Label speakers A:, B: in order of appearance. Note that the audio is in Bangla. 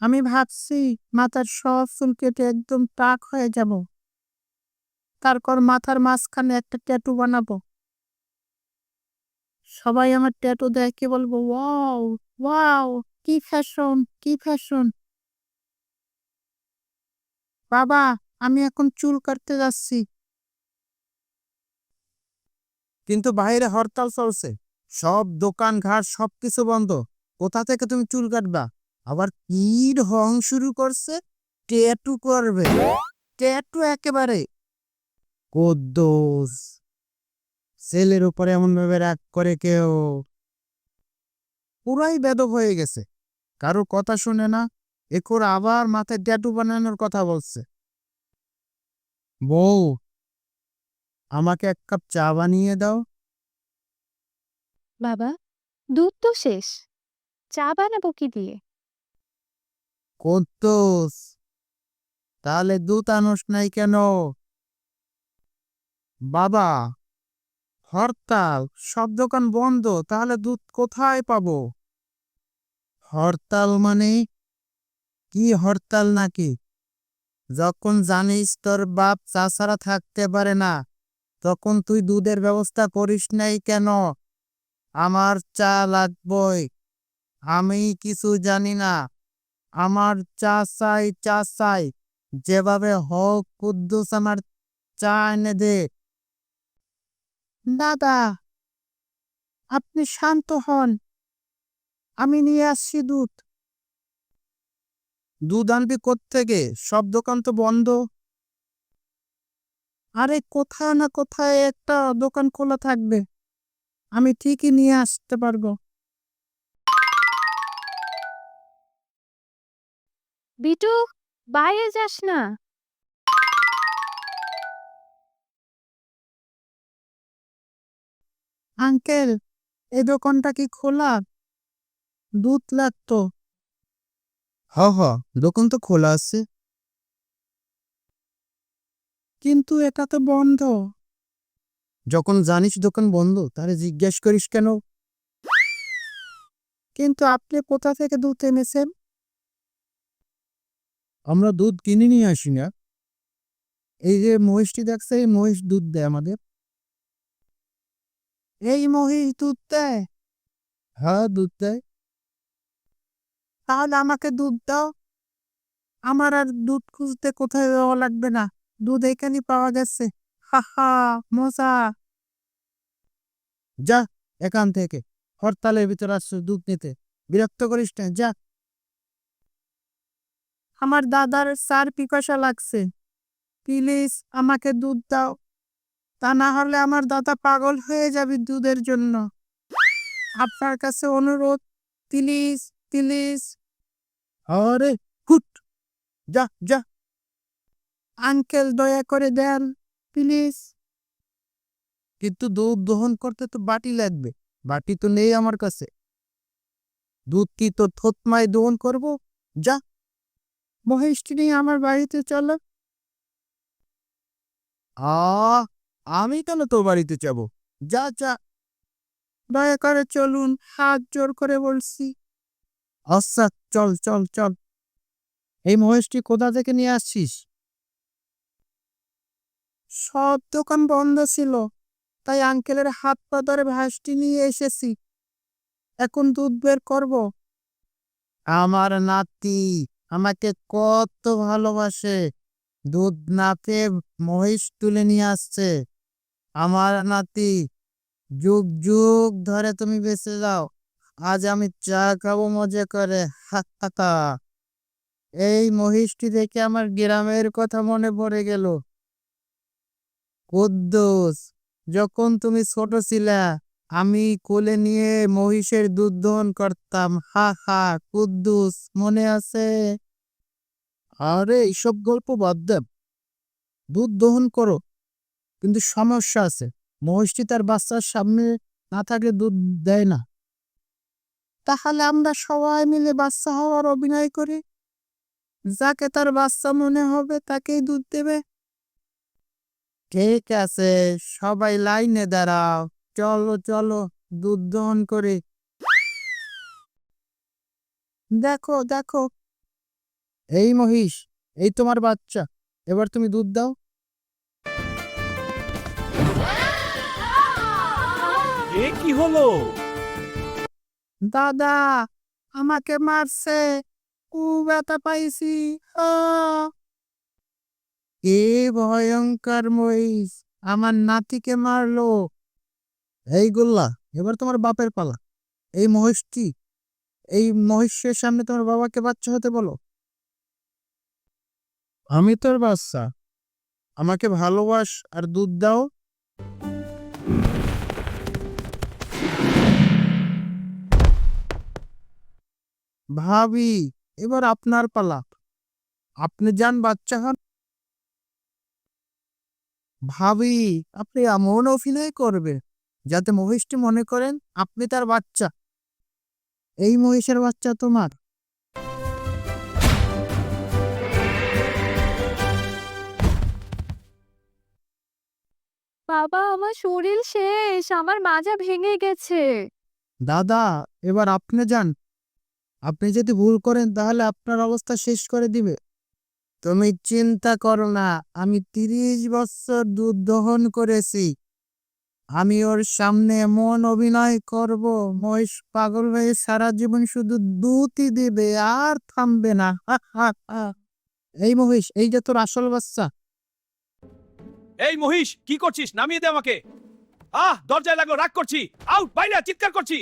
A: আমি ভাবছি মাথার সব চুল কেটে একদম টাক হয়ে যাব। তারপর মাথার মাঝখানে একটা ট্যাটু বানাবো। সবাই আমার ট্যাটু দেখে বলব, ওয়াও ওয়াও, কি ফ্যাশন কি ফ্যাশন? বাবা, আমি এখন চুল কাটতে যাচ্ছি। কিন্তু বাইরে হরতাল চলছে। সব দোকান ঘাট সবকিছু বন্ধ। কোথা থেকে তুমি চুল কাটবা? আবার কি ঢং শুরু করছে? ট্যাটু করবে। ট্যাটু একেবারে কোদ্দোস। ছেলের উপরে এমন ভাবে রাগ করে কেউ। পুরাই বেদব হয়ে গেছে। কারোর কথা শুনে না এরপর আবার মাথায় ট্যাটু বানানোর কথা বলছে। বউ, আমাকে এক কাপ চা বানিয়ে দাও।
B: বাবা, দুধ তো শেষ। চা বানাবো কি দিয়ে?
A: কোদ্দোস? তাহলে দুধ আনোস নাই কেন? বাবা, হরতাল, সব দোকান বন্ধ, তাহলে দুধ কোথায় পাবো? হরতাল মানে? কি হরতাল নাকি? যখন জানিস তোর বাপ চাচারা থাকতে পারে না, তখন তুই দুধের ব্যবস্থা করিস নাই কেন? আমার চা লাগবই। আমি কিছু জানি না। আমার চা চাই চা চাই যেভাবে হোক কুদ্দুস আমার চা এনে দে। দাদা, আপনি শান্ত হন, আমি নিয়ে আসছি দুধ। দুধ আনবি থেকে সব দোকান তো বন্ধ। আরে কোথায় না কোথায় একটা দোকান খোলা থাকবে, আমি ঠিকই নিয়ে আসতে পারব।
B: বিটু বাইরে যাস না।
A: আঙ্কেল এই দোকানটা কি খোলা? দুধ লাগতো। হ হ দোকান তো খোলা আছে। কিন্তু এটা তো বন্ধ। যখন জানিস দোকান বন্ধ তাহলে জিজ্ঞেস করিস কেন? কিন্তু আপনি কোথা থেকে দুধ এনেছেন? আমরা দুধ কিনে নিয়ে আসি না। এই যে মহিষটি দেখছে, এই মহিষ দুধ দেয় আমাদের। এই মহিষ দুধ দেয়? হ্যাঁ দুধ দেয়। তাহলে আমাকে দুধ দাও। আমার আর দুধ খুঁজতে কোথায় যাওয়া লাগবে না। দুধ এখানে পাওয়া যাচ্ছে। হা হা, মজা। যা, এখান থেকে। হরতালের ভিতর আসছে দুধ নিতে। বিরক্ত করিস না, যা। আমার দাদার সার পিপাসা লাগছে। প্লিজ আমাকে দুধ দাও। তা না হলে আমার দাদা পাগল হয়ে যাবে দুধের জন্য। আপনার কাছে অনুরোধ প্লিজ প্লিজ। আরে হুট! যা যা। আঙ্কেল দয়া করে দেন প্লিজ। কিন্তু দুধ দহন করতে তো বাটি লাগবে। বাটি তো নেই আমার কাছে। দুধ কি তো থতমায় দহন করব? যা। মহেশটি আমার বাড়িতে চলো। আ আমি কেন তোর বাড়িতে যাব? যা যা। দয়া করে চলুন, হাত জোর করে বলছি। আচ্ছা চল চল চল। এই মহেশটি কোথা থেকে নিয়ে আসছিস? সব দোকান বন্ধ ছিল, তাই আঙ্কেলের হাত পা ধরে ভাসটি নিয়ে এসেছি। এখন দুধ বের করব। আমার নাতি আমাকে কত ভালোবাসে। দুধ না পেয়ে মহিষ তুলে নিয়ে আসছে। আমার নাতি, যুগ যুগ ধরে তুমি বেঁচে যাও। আজ আমি চা খাব মজা করে। হা হা হা। এই মহিষটি দেখে আমার গ্রামের কথা মনে পড়ে গেল। কুদ্দুস, যখন তুমি ছোট ছিলা আমি কোলে নিয়ে মহিষের দুধ দহন করতাম। হা হা, কুদ্দুস, মনে আছে? আরে, এইসব গল্প বাদ দেব দুধ দহন করো, কিন্তু সমস্যা আছে। মহিষটি তার বাচ্চার সামনে না থাকলে দুধ দেয় না। তাহলে আমরা সবাই মিলে বাচ্চা হওয়ার অভিনয় করি। যাকে তার বাচ্চা মনে হবে তাকেই দুধ দেবে। ঠিক আছে, সবাই লাইনে দাঁড়াও। চলো চলো দুধ দহন করে। দেখো দেখো। এই মহিষ এই তোমার বাচ্চা এবার তুমি দুধ দাও।
C: এ কি হলো?
A: দাদা আমাকে মারছে। খুব ব্যথা পাইছি! এ ভয়ঙ্কর মহিষ আমার নাতিকে মারলো। এই গোল্লা, এবার তোমার বাপের পালা। এই মহিষটি এই মহিষের সামনে তোমার বাবাকে বাচ্চা হতে বলো? আমি তোর বাচ্চা। আমাকে ভালোবাস আর দুধ দাও। ভাবি, এবার আপনার পালা। আপনি যান, বাচ্চা হন। ভাবি, আপনি এমন অভিনয় করবে যাতে মহিষটি মনে করেন আপনি তার বাচ্চা। এই মহিষের বাচ্চা তোমার।
B: বাবা আমার শরীর শেষ আমার মাজা ভেঙে গেছে।
A: দাদা এবার আপনি যান। আপনি যদি ভুল করেন তাহলে আপনার অবস্থা শেষ করে দিবে। তুমি চিন্তা করো না আমি তিরিশ বছর দুধ দহন করেছি। আমি ওর সামনে এমন অভিনয় করব, মহিষ পাগল হয়ে সারা জীবন শুধু দুতি দিবে আর থামবে না। এই মহিষ এই যে তোর আসল বাচ্চা।
C: এই মহিষ, কি করছিস? নামিয়ে দে আমাকে। আহ, দরজায় লাগল, রাগ করছি। আউট, বাইরে, চিৎকার করছি।